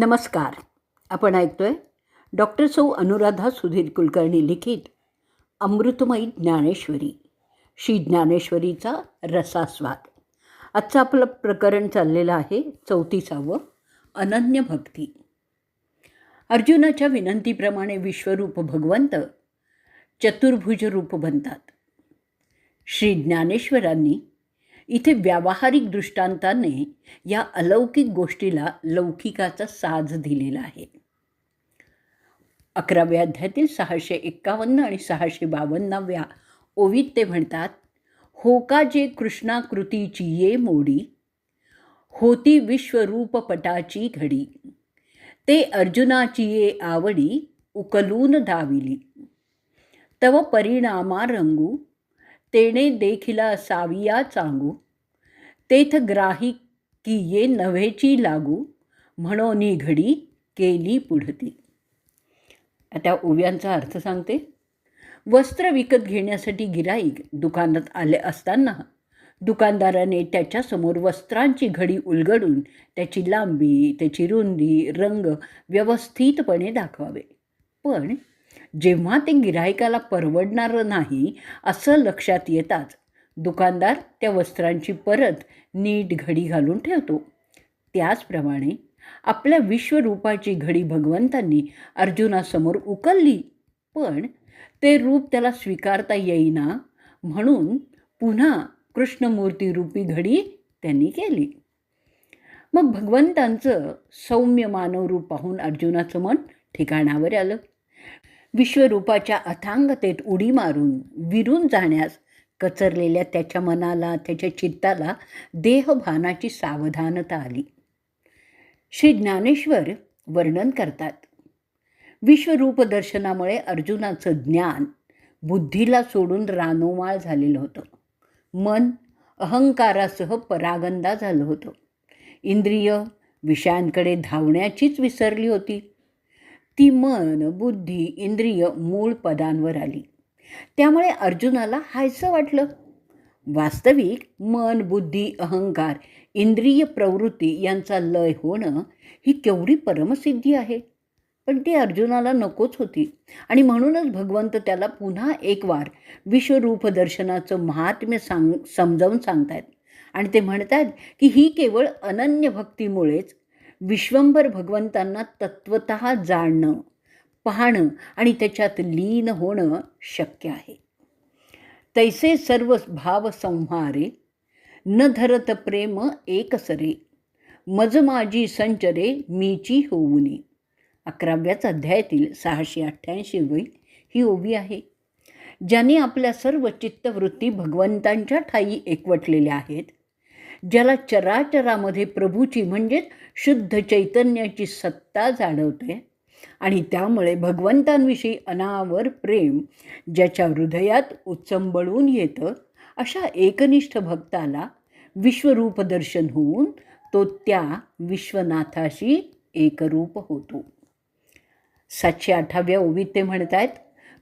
नमस्कार. आपण ऐकतोय डॉक्टर सौ अनुराधा सुधीर कुलकर्णी लिखित अमृतमयी ज्ञानेश्वरी. श्री ज्ञानेश्वरीचा रसास्वाद. आजचं आपलं प्रकरण चाललेलं आहे चौतीसावं अनन्य भक्ती. अर्जुनाच्या विनंतीप्रमाणे विश्वरूप भगवंत चतुर्भुज रूप बनतात. श्री ज्ञानेश्वरांनी इथे व्यावहारिक दृष्टांताने या अलौकिक गोष्टीला लौकिकाचा साज दिलेला आहे. अकराव्या अध्यायातील सहाशे एक्कावन्न आणि सहाशे बावन्नाव्या ओवीत ते म्हणतात होका जे कृष्णाकृतीची ये मोडी? होती विश्वरूपपटाची घडी. ते अर्जुनाची ये आवडी उकलून दाविली तव परिणामा रंगू तेणे देखिला साविया चांगू तेथ ग्राही की ये नव्हेची लागू म्हणून घडी केली पुढती. आता ओव्यांचा अर्थ सांगते. वस्त्र विकत घेण्यासाठी गिराईक दुकानात आले असताना दुकानदाराने त्याच्यासमोर वस्त्रांची घडी उलगडून त्याची लांबी त्याची रुंदी रंग व्यवस्थितपणे दाखवावे. पण जेव्हा ते गिरायकाला परवडणारं नाही असं लक्षात येताच दुकानदार त्या वस्त्रांची परत नीट घडी घालून ठेवतो. त्याचप्रमाणे आपल्या विश्वरूपाची घडी भगवंतांनी अर्जुनासमोर उकलली पण ते रूप त्याला स्वीकारता येईना म्हणून पुन्हा कृष्णमूर्तीरूपी घडी त्यांनी केली. मग भगवंतांचं सौम्य मानव रूप पाहून अर्जुनाचं मन ठिकाणावर आलं. विश्वरूपाच्या अथांगतेत उडी मारून विरून जाण्यास कचरलेल्या त्याच्या मनाला त्याच्या चित्ताला देहभानाची सावधानता आली. श्री ज्ञानेश्वर वर्णन करतात विश्वरूप दर्शनामुळे अर्जुनाचं ज्ञान बुद्धीला सोडून रानोमाळ झालेलं होतं. मन अहंकारासह परागंदा झालं होतं. इंद्रिय विषयांकडे धावण्याचीच विसरली होती. ती मन बुद्धी इंद्रिय मूळ पदांवर आली. त्यामुळे अर्जुनाला हायसं वाटलं. वास्तविक मन बुद्धी अहंकार इंद्रिय प्रवृत्ती यांचा लय होणं ही केवढी परमसिद्धी आहे. पण ती अर्जुनाला नकोच होती. आणि म्हणूनच भगवंत त्याला पुन्हा एक वार विश्वरूप दर्शनाचं महात्म्य सांग समजावून सांगतायत. आणि ते म्हणतात की ही केवळ अनन्य भक्तीमुळेच विश्वंभर भगवंतांना तत्वत जाणणं पाहणं आणि त्याच्यात लीन होणं शक्य आहे. तैसे सर्व भाव संहारे न धरत प्रेम एकसरे मज माझी संचरे मीची नये अकराव्याच अध्यायातील सहाशे अठ्ठ्याऐंशी होईल ही ओवी आहे. ज्याने आपल्या सर्व चित्तवृत्ती भगवंतांच्या ठाई एकवटलेल्या आहेत ज्याला चराचरामध्ये प्रभूची म्हणजेच शुद्ध चैतन्याची सत्ता जाणवते. आणि त्यामुळे भगवंतांविषयी अनावर प्रेम ज्याच्या हृदयात उचंबळून येतं अशा एकनिष्ठ भक्ताला विश्वरूप दर्शन होऊन तो त्या विश्वनाथाशी एकरूप होतो. सातशे अठराव्या ओवीत ते म्हणत आहेत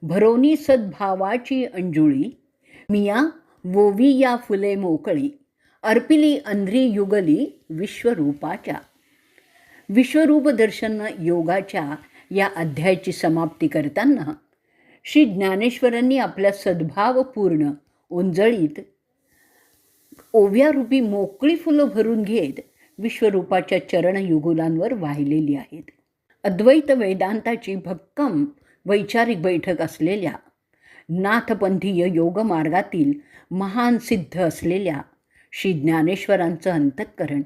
भरोनी सद्भावाची अंजुळी मिया वोवी या फुले मोकळी अर्पिली अंध्री युगली विश्वरूपाच्या. विश्वरूप दर्शन योगाच्या या अध्यायाची समाप्ती करताना श्री ज्ञानेश्वरांनी आपल्या सद्भावपूर्ण ओंजळीत ओव्यारूपी मोकळी फुलं भरून घेत विश्वरूपाच्या चरणयुगुलांवर वाहिलेली आहेत. अद्वैत वेदांताची भक्कम वैचारिक बैठक असलेल्या नाथपंथीय योगमार्गातील महान सिद्ध असलेल्या श्री ज्ञानेश्वरांचं अंतःकरण.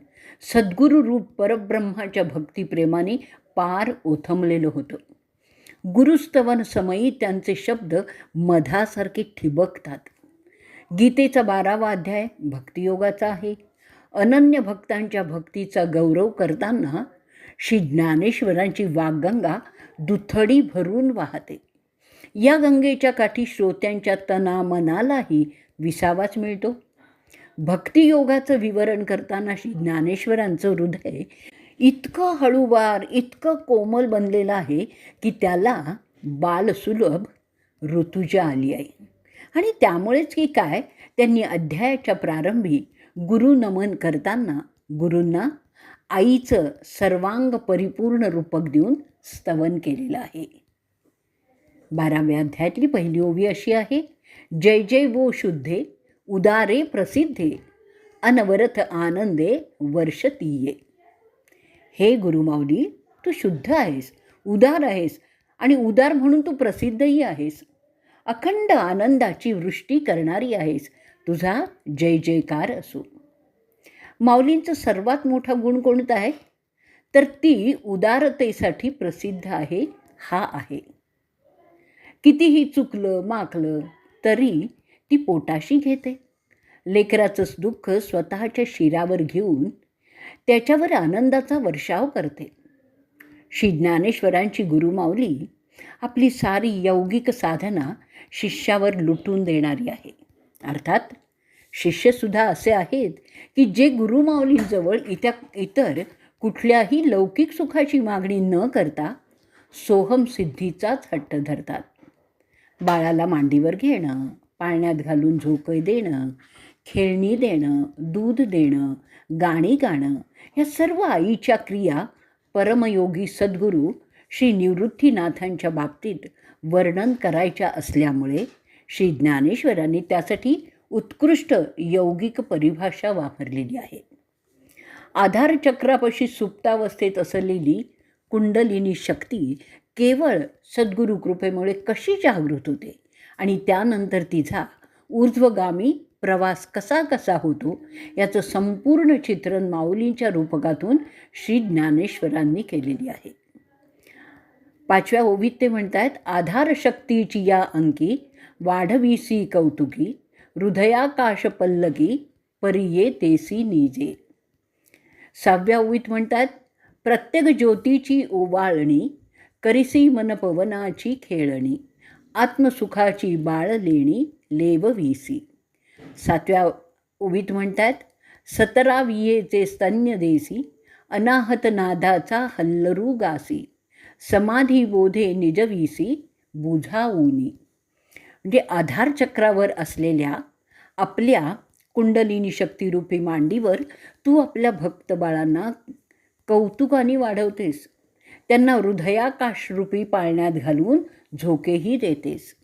सद्गुरू रूप परब्रह्माच्या भक्तिप्रेमाने पार ओथंबलेलं होतं. गुरुस्तवन समयी त्यांचे शब्द मधासारखे ठिबकतात. गीतेचा बारावा अध्याय भक्तियोगाचा आहे. अनन्य भक्तांच्या भक्तीचा गौरव करताना श्री ज्ञानेश्वरांची वाग्गंगा दुथडी भरून वाहते. या गंगेच्या काठी श्रोत्यांच्या तना मनालाही विसावाच मिळतो. भक्तियोगाचं विवरण करताना श्री ज्ञानेश्वरांचं हृदय इतकं हळूवार इतकं कोमल बनलेलं आहे की त्याला बालसुलभ ऋतुजा आली आहे. आणि त्यामुळेच की काय त्यांनी अध्यायाच्या प्रारंभी गुरुनमन करताना गुरूंना आईचं सर्वांग परिपूर्ण रूपक देऊन स्तवन केलेलं आहे. बाराव्या अध्यायातली पहिली ओवी अशी आहे जय जय वो शुद्धे उदारे प्रसिद्धे अनवरत आनंदे वर्षतीये. हे गुरुमाऊली तू शुद्ध आहेस उदार आहेस आणि उदार म्हणून तू प्रसिद्धही आहेस. अखंड आनंदाची वृष्टी करणारी आहेस. तुझा जय जयकार असो. माऊलींचं सर्वात मोठा गुण कोणता आहे? तर ती उदारतेसाठी प्रसिद्ध आहे हा आहे. कितीही चुकलं माकलं तरी ती पोटाशी घेते. लेकराचंच दुःख स्वतःच्या शिरावर घेऊन त्याच्यावर आनंदाचा वर्षाव करते. श्री ज्ञानेश्वरांची गुरुमाऊली आपली सारी यौगिक साधना शिष्यावर लुटून देणारी आहे. अर्थात शिष्यसुद्धा असे आहेत की जे गुरुमाऊलींजवळ इत्या इतर कुठल्याही लौकिक सुखाची मागणी न करता सोहम सिद्धीचाच हट्ट धरतात. बाळाला मांडीवर घेणं पाळण्यात घालून झोकय देणं खेळणी देणं दूध देणं गाणी गाणं या सर्व आईच्या क्रिया परमयोगी सद्गुरू श्री निवृत्तीनाथांच्या बाबतीत वर्णन करायच्या असल्यामुळे श्री ज्ञानेश्वरांनी त्यासाठी उत्कृष्ट यौगिक परिभाषा वापरलेली आहे. आधारचक्रापाशी सुप्तावस्थेत असलेली कुंडलिनी शक्ती केवळ सद्गुरू कृपेमुळे कशी जागृत होते? आणि त्यानंतर तिचा ऊर्ध्वगामी प्रवास कसा कसा होतो याचं संपूर्ण चित्रण माऊलींच्या रूपकातून श्री ज्ञानेश्वरांनी केलेली आहे. पाचव्या ओवीत ते म्हणतायत आधार शक्तीची या अंकी वाढवीसी कौतुकी हृदयाकाश पल्लकी परिये तेसी निजे. सहाव्या ओवीत म्हणतात प्रत्येक ज्योतीची ओवाळणी करिसी मनपवनाची खेळणी. आत्मसुखाची बाळ बाळलेणी लेववीसी सातव्या ओवीत म्हणतात सतरा वियेचे स्तन्य देसी अनाहत नादाचा हल्लरू गासी समाधी बोधे निजवीसी बुझाऊनी. म्हणजे आधारचक्रावर असलेल्या आपल्या कुंडलिनी शक्तिरूपी मांडीवर तू आपल्या भक्त बाळांना कौतुकाने वाढवतेस. त्यांना हृदयाकाशरूपी पाळण्यात घालून झोकेही देतेस.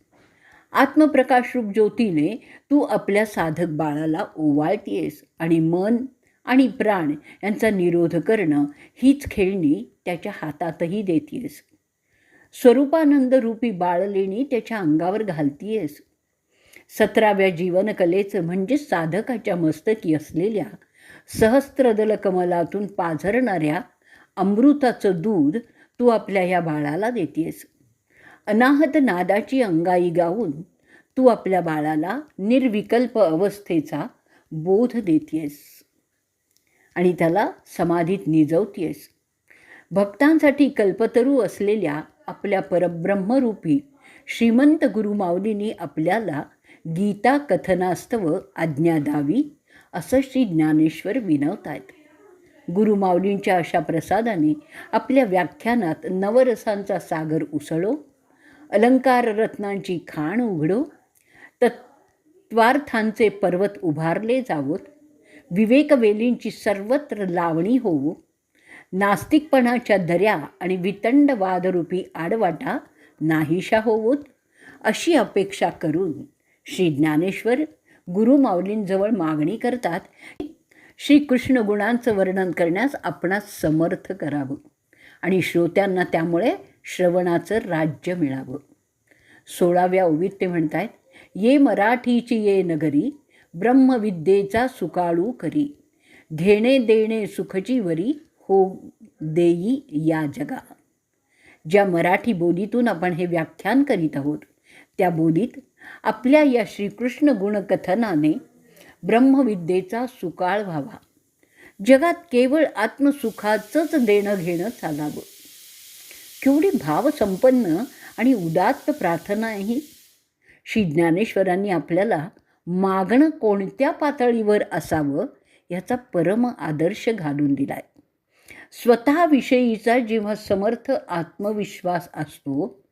आत्मप्रकाशरूप ज्योतीने तू आपल्या साधक बाळाला ओवाळतीयस आणि मन आणि प्राण यांचा निरोध करणं हीच खेळणी त्याच्या हातातही देतीयस स्वरूपानंद रूपी बाळलेणी त्याच्या अंगावर घालतीयेस सतराव्या जीवनकलेचं म्हणजे साधकाच्या मस्तकी असलेल्या सहस्त्रदल कमलातून पाझरणाऱ्या अमृताचं दूध तू आपल्या ह्या बाळाला देतेस. अनाहत नादाची अंगाई गाऊन तू आपल्या बाळाला निर्विकल्प अवस्थेचा बोध देतेस आणि त्याला समाधीत निजवतेस भक्तांसाठी कल्पतरू असलेल्या आपल्या परब्रह्मरूपी श्रीमंत गुरुमाऊलींनी आपल्याला गीता कथनास्तव आज्ञा द्यावी असं श्री ज्ञानेश्वर विनवत आहेत गुरुमाऊलींच्या अशा प्रसादाने आपल्या व्याख्यानात नवरसांचा सागर उसळो अलंकार रत्नांची खाण उघडो. तत्वार्थांचे पर्वत उभारले जावोत विवेकवेलींची सर्वत्र लावणी होवो. नास्तिकपणाच्या दर्या आणि वितंड वादरूपी आडवाटा नाहीशा होवोत. अशी अपेक्षा करून श्री ज्ञानेश्वर गुरुमाऊलींजवळ मागणी करतात श्री कृष्ण गुणांचं वर्णन करण्यास आपणास समर्थ करावं. आणि श्रोत्यांना त्यामुळे श्रवणाचं राज्य मिळावं. सोळाव्या ओवीत ते म्हणतायत ये मराठीची ये नगरी ब्रह्मविद्येचा सुकाळू करी. घेणे देणे सुखची वरी हो देई या जगा. ज्या मराठी बोलीतून आपण हे व्याख्यान करीत आहोत त्या बोलीत आपल्या या श्रीकृष्ण गुणकथनाने ब्रह्मविद्येचा सुकाळ व्हावा. जगात केवळ आत्मसुखाचंच देणं घेणं चालावं. केवढी भावसंपन्न आणि उदात्त प्रार्थना आहे. श्री ज्ञानेश्वरांनी आपल्याला मागणं कोणत्या पातळीवर असावं याचा परम आदर्श घालून दिलाय. स्वतःविषयीचा जेव्हा समर्थ आत्मविश्वास असतो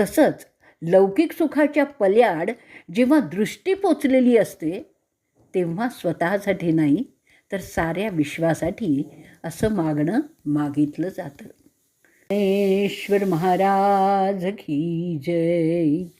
तसंच लौकिक सुखाच्या पल्याड जेव्हा दृष्टी पोचलेली असते तेव्हा स्वतःसाठी नाही तर साऱ्या विश्वासाठी असं मागणं मागितलं जातं. ज्ञानेश्वर महाराज की जय।